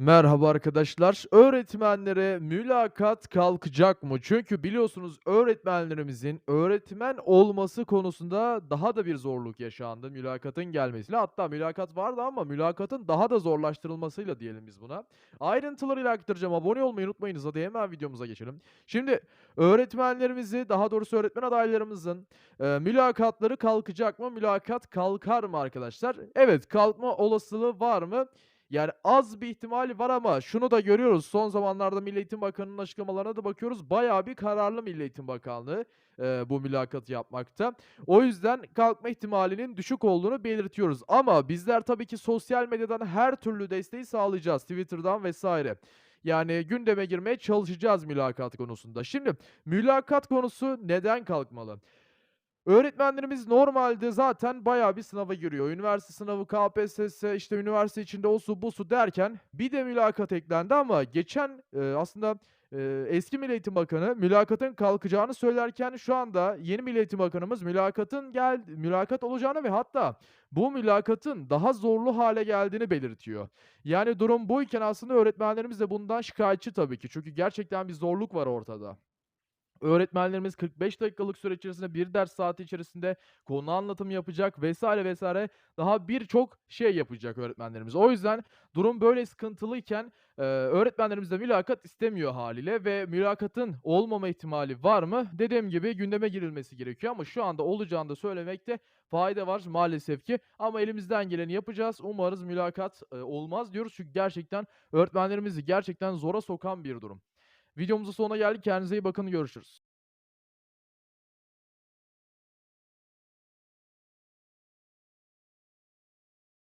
Merhaba arkadaşlar. Öğretmenlere mülakat kalkacak mı? Çünkü biliyorsunuz öğretmenlerimizin öğretmen olması konusunda daha da bir zorluk yaşandı mülakatın gelmesiyle. Hatta mülakat vardı ama mülakatın daha da zorlaştırılmasıyla diyelim biz buna. Ayrıntılarıyla aktaracağım. Abone olmayı unutmayınız. Hadi hemen videomuza geçelim. Şimdi öğretmenlerimizi, daha doğrusu öğretmen adaylarımızın e, mülakatları kalkacak mı? Mülakat kalkar mı arkadaşlar? Evet, kalkma olasılığı var mı? Yani az bir ihtimali var ama şunu da görüyoruz. Son zamanlarda Milli Eğitim Bakanı'nın açıklamalarına da bakıyoruz. Bayağı bir kararlı Milli Eğitim Bakanlığı eee, bu mülakatı yapmakta. O yüzden kalkma ihtimalinin düşük olduğunu belirtiyoruz. Ama bizler tabii ki sosyal medyadan her türlü desteği sağlayacağız. Twitter'dan vesaire. Yani gündeme girmeye çalışacağız mülakat konusunda. Şimdi mülakat konusu neden kalkmalı? Öğretmenlerimiz normalde zaten bayağı bir sınava giriyor. Üniversite sınavı, KPSS, işte üniversite içinde o su bu su derken bir de mülakat eklendi ama geçen eee, aslında eee, eski Milli Eğitim Bakanı mülakatın kalkacağını söylerken şu anda yeni Milli Eğitim Bakanımız mülakatın gel mülakat olacağını ve hatta bu mülakatın daha zorlu hale geldiğini belirtiyor. Yani durum buyken aslında öğretmenlerimiz de bundan şikayetçi tabii ki. Çünkü gerçekten bir zorluk var ortada. Öğretmenlerimiz 45 dakikalık süre içerisinde bir ders saati içerisinde konu anlatımı yapacak vesaire vesaire daha birçok şey yapacak öğretmenlerimiz. O yüzden durum böyle sıkıntılıyken eee, öğretmenlerimiz de mülakat istemiyor haliyle ve mülakatın olmama ihtimali var mı? Dediğim gibi gündeme girilmesi gerekiyor ama şu anda olacağını da söylemekte fayda var maalesef ki. Ama elimizden geleni yapacağız. Umarız mülakat eee, olmaz diyoruz çünkü gerçekten öğretmenlerimizi gerçekten zora sokan bir durum. Videomuzun sonuna geldik. Kendinize iyi bakın. Görüşürüz.